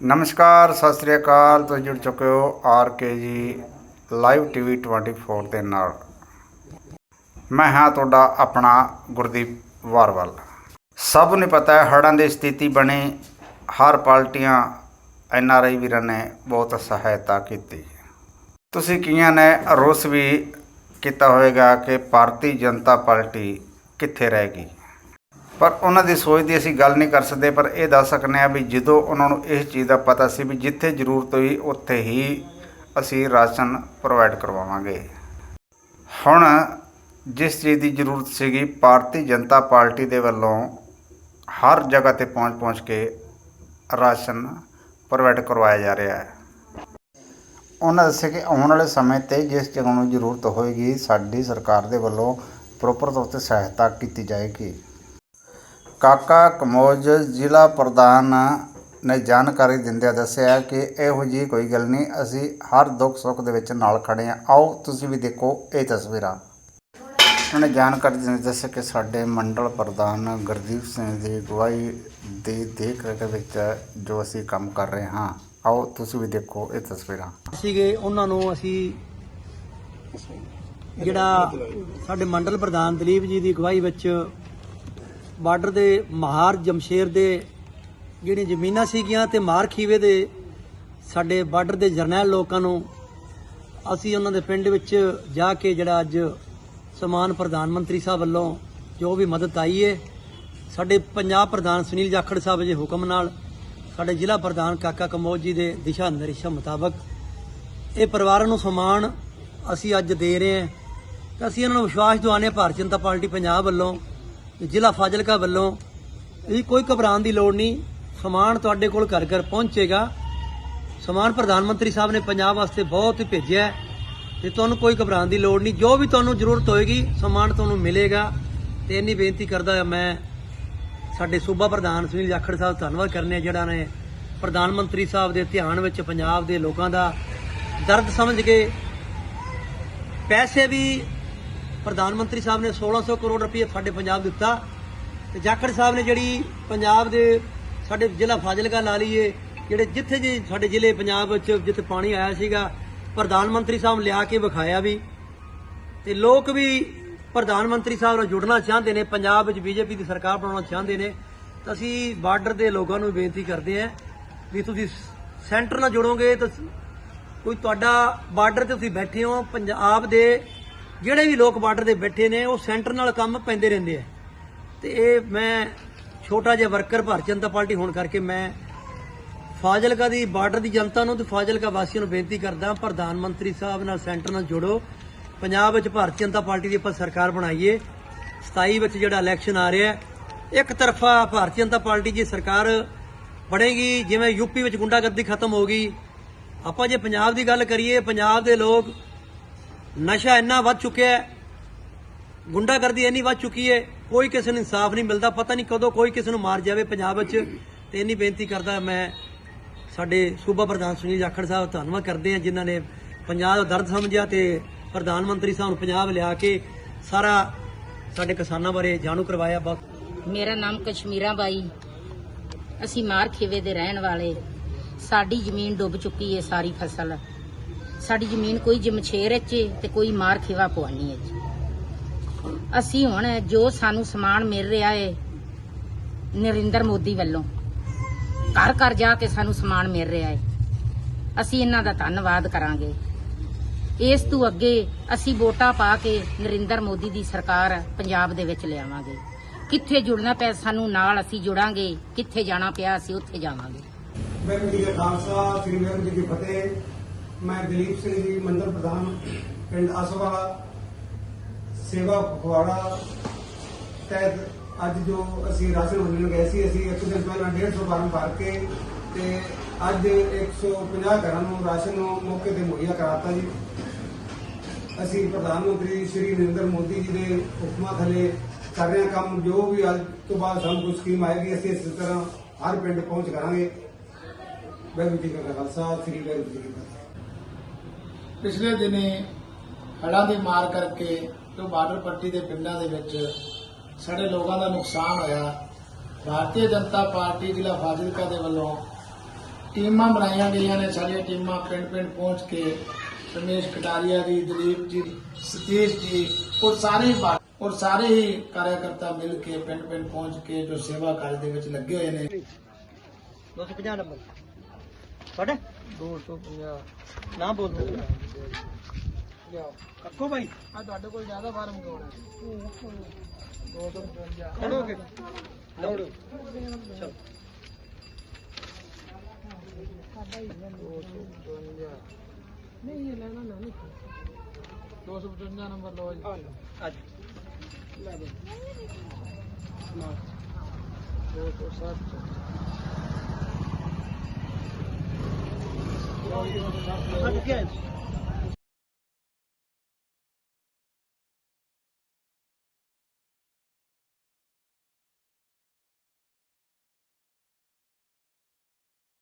ਨਮਸਕਾਰ, ਸਤਿ ਸ੍ਰੀ ਅਕਾਲ। ਤੁਸੀਂ ਜੁੜ ਚੁੱਕੇ ਹੋ ਆਰ ਕੇ ਜੀ ਲਾਈਵ ਟੀਵੀ 24 ਦੇ ਨਾਲ। ਮੈਂ ਹਾਂ ਤੁਹਾਡਾ ਆਪਣਾ ਗੁਰਦੀਪ ਵਾਰਵਾਲ। ਸਭ ਨੂੰ ਪਤਾ ਹੈ, ਹੜ੍ਹਾਂ ਦੀ ਸਥਿਤੀ ਬਣੀ। ਹਰ ਪਾਰਟੀਆਂ, ਐਨ ਆਰ ਆਈ ਵੀਰਾਂ ਨੇ ਬਹੁਤ ਸਹਾਇਤਾ ਕੀਤੀ। ਤੁਸੀਂ ਕਈਆਂ ਨੇ ਰੋਸ ਵੀ ਕੀਤਾ ਹੋਵੇਗਾ ਕਿ ਭਾਰਤੀ ਜਨਤਾ ਪਾਰਟੀ ਕਿੱਥੇ ਰਹਿ ਗਈ? ਪਰ ਉਹਨਾਂ ਦੀ ਸੋਚ ਦੀ ਅਸੀਂ ਗੱਲ ਨਹੀਂ ਕਰ ਸਕਦੇ, ਪਰ ਇਹ ਦੱਸ ਸਕਨੇ ਆ ਵੀ ਜਦੋਂ ਉਹਨਾਂ ਨੂੰ ਇਸ ਚੀਜ਼ ਦਾ ਪਤਾ ਸੀ ਵੀ ਜਿੱਥੇ ਜ਼ਰੂਰਤ ਹੋਈ, ਉੱਥੇ ਹੀ ਅਸੀਂ ਰਾਸ਼ਨ ਪ੍ਰੋਵਾਈਡ ਕਰਵਾਵਾਂਗੇ। ਹੁਣ ਜਿਸ ਚੀਜ਼ ਦੀ ਜ਼ਰੂਰਤ ਸੀਗੀ, ਭਾਰਤੀ ਜਨਤਾ ਪਾਰਟੀ ਦੇ ਵੱਲੋਂ ਹਰ ਜਗ੍ਹਾ ਤੇ ਪਹੁੰਚ ਪਹੁੰਚ ਕੇ ਰਾਸ਼ਨ ਪ੍ਰੋਵਾਈਡ ਕਰਵਾਇਆ ਜਾ ਰਿਹਾ ਹੈ। ਉਹਨਾਂ ਦੱਸਿਆ ਕਿ ਆਉਣ ਵਾਲੇ ਸਮੇਂ ਤੇ ਜਿਸ ਜਗ੍ਹਾ ਨੂੰ ਜ਼ਰੂਰਤ ਹੋਏਗੀ, ਸਾਡੀ ਸਰਕਾਰ ਦੇ ਵੱਲੋਂ ਪ੍ਰੋਪਰ ਤੌਰ ਤੇ ਸਹਾਇਤਾ ਕੀਤੀ ਜਾਏਗੀ। ਕਾਕਾ ਕਮੋਜ ਜ਼ਿਲ੍ਹਾ ਪ੍ਰਧਾਨ ਨੇ ਜਾਣਕਾਰੀ ਦਿੰਦਿਆਂ ਦੱਸਿਆ ਕਿ ਇਹੋ ਜਿਹੀ ਕੋਈ ਗੱਲ ਨਹੀਂ, ਅਸੀਂ ਹਰ ਦੁੱਖ ਸੁੱਖ ਦੇ ਵਿੱਚ ਨਾਲ ਖੜੇ ਹਾਂ। ਆਓ, ਤੁਸੀਂ ਵੀ ਦੇਖੋ ਇਹ ਤਸਵੀਰਾਂ। ਉਹਨਾਂ ਨੇ ਜਾਣਕਾਰੀ ਦਿੰਦੇ ਦੱਸਿਆ ਕਿ ਸਾਡੇ ਮੰਡਲ ਪ੍ਰਧਾਨ ਗੁਰਦੀਪ ਸਿੰਘ ਦੀ ਅਗਵਾਈ ਦੀ ਦੇਖ ਰੇਖ ਵਿੱਚ ਜੋ ਅਸੀਂ ਕੰਮ ਕਰ ਰਹੇ ਹਾਂ। ਆਓ, ਤੁਸੀਂ ਵੀ ਦੇਖੋ ਇਹ ਤਸਵੀਰਾਂ। ਸੀਗੇ, ਉਹਨਾਂ ਨੂੰ ਅਸੀਂ ਜਿਹੜਾ ਸਾਡੇ ਮੰਡਲ ਪ੍ਰਧਾਨ ਦਲੀਪ ਜੀ ਦੀ ਅਗਵਾਈ ਵਿੱਚ ਬਾਰਡਰ ਦੇ ਮਹਾਰ ਜਮਸ਼ੇਰ ਦੇ ਜਿਹੜੀਆਂ ਜ਼ਮੀਨਾਂ ਸੀਗੀਆਂ ਤੇ ਮਾਰ ਖੀਵੇ ਦੇ ਸਾਡੇ ਬਾਰਡਰ ਦੇ ਜਰਨੈਲ ਲੋਕਾਂ ਨੂੰ ਅਸੀਂ ਉਹਨਾਂ ਦੇ ਪਿੰਡ ਵਿੱਚ ਜਾ ਕੇ ਜਿਹੜਾ ਅੱਜ ਸਮਾਨ ਪ੍ਰਧਾਨ ਮੰਤਰੀ ਸਾਹਿਬ ਵੱਲੋਂ ਜੋ ਵੀ ਮਦਦ ਆਈ ਹੈ ਸਾਡੇ ਪੰਜਾਬ ਪ੍ਰਧਾਨ ਸੁਨੀਲ ਜਾਖੜ ਸਾਹਿਬ ਦੇ ਹੁਕਮ ਨਾਲ ਸਾਡੇ ਜ਼ਿਲ੍ਹਾ ਪ੍ਰਧਾਨ ਕਾਕਾ ਕੰਬੋਜ ਜੀ ਦੇ ਦਿਸ਼ਾ ਨਿਰਦੇਸ਼ਾਂ ਮੁਤਾਬਕ ਇਹ ਪਰਿਵਾਰਾਂ ਨੂੰ ਸਮਾਨ ਅਸੀਂ ਅੱਜ ਦੇ ਰਹੇ ਹਾਂ। ਤਾਂ ਅਸੀਂ ਇਹਨਾਂ ਨੂੰ ਵਿਸ਼ਵਾਸ ਦਿਵਾਉਂਦੇ ਹਾਂ, ਭਾਰਤੀ ਜਨਤਾ ਪਾਰਟੀ ਪੰਜਾਬ ਵੱਲੋਂ ਜ਼ਿਲ੍ਹਾ ਫਾਜ਼ਿਲਕਾ ਵੱਲੋਂ ਇਹ ਕੋਈ ਘਬਰਾਉਣ ਦੀ ਲੋੜ ਨਹੀਂ। ਸਮਾਨ ਤੁਹਾਡੇ ਕੋਲ ਘਰ ਘਰ ਪਹੁੰਚੇਗਾ। ਸਮਾਨ ਪ੍ਰਧਾਨ ਮੰਤਰੀ ਸਾਹਿਬ ਨੇ ਪੰਜਾਬ ਵਾਸਤੇ ਬਹੁਤ ਭੇਜਿਆ ਹੈ ਤੇ ਤੁਹਾਨੂੰ ਕੋਈ ਘਬਰਾਉਣ ਦੀ ਲੋੜ ਨਹੀਂ। ਜੋ ਵੀ ਤੁਹਾਨੂੰ ਜ਼ਰੂਰਤ ਹੋਏਗੀ, ਸਮਾਨ ਤੁਹਾਨੂੰ ਮਿਲੇਗਾ। ਤੇ ਇੰਨੀ ਬੇਨਤੀ ਕਰਦਾ ਹਾਂ ਮੈਂ ਸਾਡੇ ਸੂਬਾ ਪ੍ਰਧਾਨ ਸੁਨੀਲ ਜਾਖੜ ਸਾਹਿਬ ਧੰਨਵਾਦ ਕਰਨੇ ਆ ਜਿਹੜਾ ਨੇ ਪ੍ਰਧਾਨ ਮੰਤਰੀ ਸਾਹਿਬ ਦੇ ਧਿਆਨ ਵਿੱਚ ਪੰਜਾਬ ਦੇ ਲੋਕਾਂ ਦਾ ਦਰਦ ਸਮਝ ਕੇ ਪੈਸੇ ਵੀ ਪ੍ਰਧਾਨ ਮੰਤਰੀ ਸਾਹਿਬ ਨੇ 1600 ਕਰੋੜ ਰੁਪਏ ਸਾਡੇ ਪੰਜਾਬ ਦਿੱਤਾ ਤੇ ਜਾਖੜ ਸਾਹਿਬ ਨੇ ਜਿਹੜੀ ਪੰਜਾਬ ਦੇ ਸਾਡੇ ਜ਼ਿਲ੍ਹਾ ਫਾਜ਼ਿਲਕਾ ਲਾ ਲਈਏ, ਜਿਹੜੇ ਜਿੱਥੇ ਜੀ ਸਾਡੇ ਜ਼ਿਲ੍ਹੇ ਪੰਜਾਬ ਵਿੱਚ ਜਿੱਥੇ ਪਾਣੀ ਆਇਆ ਸੀਗਾ, ਪ੍ਰਧਾਨ ਮੰਤਰੀ ਸਾਹਿਬ ਲਿਆ ਕੇ ਵਿਖਾਇਆ ਵੀ। ਤੇ ਲੋਕ ਵੀ ਪ੍ਰਧਾਨ ਮੰਤਰੀ ਸਾਹਿਬ ਨਾਲ ਜੁੜਨਾ ਚਾਹੁੰਦੇ ਨੇ, ਪੰਜਾਬ ਵਿੱਚ ਬੀਜੇਪੀ ਦੀ ਸਰਕਾਰ ਬਣਾਉਣਾ ਚਾਹੁੰਦੇ ਨੇ, ਤਾਂ ਅਸੀਂ ਬਾਰਡਰ ਦੇ ਲੋਕਾਂ ਨੂੰ ਬੇਨਤੀ ਕਰਦੇ ਹਾਂ ਵੀ ਤੁਸੀਂ ਸੈਂਟਰ ਨਾਲ ਜੁੜੋਗੇ ਤਾਂ ਕੋਈ ਤੁਹਾਡਾ ਬਾਰਡਰ ਤੇ ਤੁਸੀਂ ਬੈਠੇ ਹੋ, ਪੰਜਾਬ ਦੇ ਜਿਹੜੇ ਵੀ ਲੋਕ ਬਾਰਡਰ ਤੇ ਬੈਠੇ ਨੇ, ਉਹ ਸੈਂਟਰ ਨਾਲ ਕੰਮ ਪੈਂਦੇ ਰਹਿੰਦੇ ਆ। ਤੇ ਇਹ ਮੈਂ ਛੋਟਾ ਜਿਹਾ ਵਰਕਰ ਭਾਰਤੀ ਜਨਤਾ ਪਾਰਟੀ ਹੋਣ ਕਰਕੇ ਮੈਂ ਫਾਜ਼ਿਲਕਾ ਦੀ ਬਾਰਡਰ ਦੀ ਜਨਤਾ ਨੂੰ ਤੇ ਫਾਜ਼ਿਲਕਾ ਵਾਸੀਆਂ ਨੂੰ ਬੇਨਤੀ ਕਰਦਾ, ਪ੍ਰਧਾਨ ਮੰਤਰੀ ਸਾਹਿਬ ਨਾਲ ਸੈਂਟਰ ਨਾਲ ਜੁੜੋ। ਪੰਜਾਬ ਵਿੱਚ ਭਾਰਤੀ ਜਨਤਾ ਪਾਰਟੀ ਦੀ ਆਪਾਂ ਸਰਕਾਰ ਬਣਾਈਏ। 27 ਵਿੱਚ ਜਿਹੜਾ ਇਲੈਕਸ਼ਨ ਆ ਰਿਹਾ, ਇੱਕ ਤਰਫਾ ਭਾਰਤੀ ਜਨਤਾ ਪਾਰਟੀ ਦੀ ਸਰਕਾਰ ਬਣੇਗੀ, ਜਿਵੇਂ ਯੂਪੀ ਵਿੱਚ ਗੁੰਡਾਗਰਦੀ ਖਤਮ ਹੋ ਗਈ। ਆਪਾਂ ਜੇ ਪੰਜਾਬ ਦੀ ਗੱਲ ਕਰੀਏ, ਪੰਜਾਬ ਦੇ ਲੋਕ ਨਸ਼ਾ ਇੰਨਾ ਵੱਧ ਚੁੱਕਿਆ ਹੈ, ਗੁੰਡਾਗਰਦੀ ਇੰਨੀ ਵੱਧ ਚੁੱਕੀ ਹੈ, ਕੋਈ ਕਿਸੇ ਨੂੰ ਇਨਸਾਫ ਨਹੀਂ ਮਿਲਦਾ, ਪਤਾ ਨਹੀਂ ਕਦੋਂ ਕੋਈ ਕਿਸੇ ਨੂੰ ਮਾਰ ਜਾਵੇ ਪੰਜਾਬ ਵਿੱਚ। ਤੇ ਇੰਨੀ ਬੇਨਤੀ ਕਰਦਾ ਮੈਂ ਸਾਡੇ ਸੂਬਾ ਪ੍ਰਧਾਨ ਸੁਨੀਲ ਜਾਖੜ ਸਾਹਿਬ, ਧੰਨਵਾਦ ਕਰਦੇ ਆ ਜਿਨ੍ਹਾਂ ਨੇ ਪੰਜਾਬ ਦਾ ਦਰਦ ਸਮਝਿਆ ਤੇ ਪ੍ਰਧਾਨ ਮੰਤਰੀ ਸਾਹਿਬ ਨੂੰ ਪੰਜਾਬ ਲਿਆ ਕੇ ਸਾਰਾ ਸਾਡੇ ਕਿਸਾਨਾਂ ਬਾਰੇ ਜਾਣੂ ਕਰਵਾਇਆ। ਬਹੁਤ ਮੇਰਾ ਨਾਮ ਕਸ਼ਮੀਰਾ ਬਾਈ। ਅਸੀਂ ਮਾਰ ਖੇਵੇ ਦੇ ਰਹਿਣ ਵਾਲੇ। ਸਾਡੀ ਜ਼ਮੀਨ ਡੁੱਬ ਚੁੱਕੀ ਹੈ ਸਾਰੀ ਫਸਲ। ਸਾਡੀ ਜ਼ਮੀਨ ਕੋਈ ਜਮਸ਼ੇਰ ਵਿੱਚ ਤੇ ਕੋਈ ਮਾਰ ਖੇਵਾ ਪਵਾਨੀ ਹੈ ਅਸੀਂ ਹੁਣ ਜੋ ਸਾਨੂੰ ਸਮਾਨ ਮਿਲ ਰਿਹਾ ਹੈ ਨਰਿੰਦਰ ਮੋਦੀ ਵੱਲੋਂ, ਘਰ ਘਰ ਜਾ ਕੇ ਸਾਨੂੰ ਸਮਾਨ ਮਿਲ ਰਿਹਾ ਹੈ ਅਸੀਂ ਇਹਨਾਂ ਦਾ ਧੰਨਵਾਦ ਕਰਾਂਗੇ। ਇਸ ਤੋਂ ਅੱਗੇ ਅਸੀਂ ਵੋਟਾਂ ਪਾ ਕੇ ਨਰਿੰਦਰ ਮੋਦੀ ਦੀ ਸਰਕਾਰ ਪੰਜਾਬ ਦੇ ਵਿੱਚ ਲਿਆਵਾਂਗੇ। ਕਿੱਥੇ ਜੁੜਨਾ ਪਿਆ ਸਾਨੂੰ ਨਾਲ ਅਸੀਂ ਜੁੜਾਂਗੇ, ਕਿੱਥੇ ਜਾਣਾ ਪਿਆ ਅਸੀਂ ਉੱਥੇ ਜਾਵਾਂਗੇ। ਵਾਹਿਗੁਰੂ ਜੀ ਕਾ ਖਾਲਸਾ, ਸ੍ਰੀ ਵਾਹਿਗੁਰੂ ਜੀ ਕੀ ਫਤਿਹ। ਮੈਂ ਦਲੀਪ ਸਿੰਘ ਜੀ, ਮੰਦਰ ਪ੍ਰਧਾਨ, ਪਿੰਡ ਅਸਵਾਲਾ ਸੇਵਾ ਫਗਵਾੜਾ ਤਹਿਤ ਅੱਜ ਜੋ ਅਸੀਂ ਰਾਸ਼ਨ ਵੰਡਣ ਗਏ ਸੀ, ਅਸੀਂ ਇੱਕ ਦਿਨ ਪਹਿਲਾਂ 150 ਫਾਰਮ ਭਰ ਕੇ ਤੇ ਅੱਜ 150 ਘਰਾਂ ਨੂੰ, ਰਾਸ਼ਨ ਮੌਕੇ ਤੇ ਮੁਹੱਈਆ ਕਰਾਤਾ ਜੀ। ਅਸੀਂ ਪ੍ਰਧਾਨ ਮੰਤਰੀ ਸ਼੍ਰੀ ਨਰਿੰਦਰ ਮੋਦੀ ਜੀ ਦੇ ਹੁਕਮਾਂ ਥੱਲੇ ਕਰ ਰਹੇ ਕੰਮ, ਜੋ ਵੀ ਅੱਜ ਤੋਂ ਬਾਅਦ ਸਾਨੂੰ ਕੋਈ ਸਕੀਮ ਆਏਗੀ, ਅਸੀਂ ਇਸ ਤਰ੍ਹਾਂ ਹਰ ਪਿੰਡ ਪਹੁੰਚ ਕਰਾਂਗੇ। ਵਾਹਿਗੁਰੂ ਜੀ ਕਾ ਖਾਲਸਾ, ਸ੍ਰੀ ਵਾਹਿਗੁਰੂ ਜੀ ਕੀ ਪਿਛਲੇ ਦਿਨੇ ਹੜਾਂ ਦੀ ਮਾਰ ਕਰਕੇ ਜੋ ਬਾਰਡਰ ਪੱਟੀ ਦੇ ਪਿੰਡਾਂ ਦੇ ਵਿੱਚ ਸਾਡੇ ਲੋਕਾਂ ਦਾ ਨੁਕਸਾਨ ਹੋਇਆ, ਭਾਰਤੀ ਜਨਤਾ ਪਾਰਟੀ ਜ਼ਿਲ੍ਹਾ ਫਾਜ਼ਿਲਕਾ ਦੇ ਵੱਲੋਂ ਟੀਮਾਂ ਬਣਾਈਆਂ ਗਈਆਂ ਨੇ ਸਾਰੀਆਂ ਟੀਮਾਂ ਪਿੰਡ ਪਿੰਡ ਪਹੁੰਚ ਕੇ ਰਮੇਸ਼ ਕਟਾਰੀਆ ਜੀ, ਦਲੀਪ ਜੀ, ਸਤੀਸ਼ ਜੀ, ਔਰ ਸਾਰੇ ਔਰ ਸਾਰੇ ਹੀ ਕਾਰਜਕਰਤਾ ਮਿਲ ਕੇ ਪਿੰਡ ਪਿੰਡ ਪਹੁੰਚ ਕੇ ਜੋ ਸੇਵਾ ਕਾਰਜ ਦੇ ਵਿੱਚ ਲੱਗੇ ਹੋਏ ਨੇ। 250 ਨੰਬਰ। ਤੁਹਾਡਾ? 250 ਨਾ ਬੋਲੋ। ਲਿਆਓ। ਕੱਕੋ ਭਾਈ ਆ ਤੁਹਾਡੇ ਕੋਲ ਜ਼ਿਆਦਾ ਫਾਰਮ ਕੋਣ ਹੈ? 250 ਖੜੋਗੇ ਲੜੋ ਚਲੋ। ਨਹੀਂ ਇਹ ਲੈਣਾ ਨਾ ਨਹੀਂ। 255 ਨੰਬਰ ਲਓ ਜੀ। ਆ ਲਓ। ਆ ਜੀ ਲੈ ਲਓ। 207 Not again.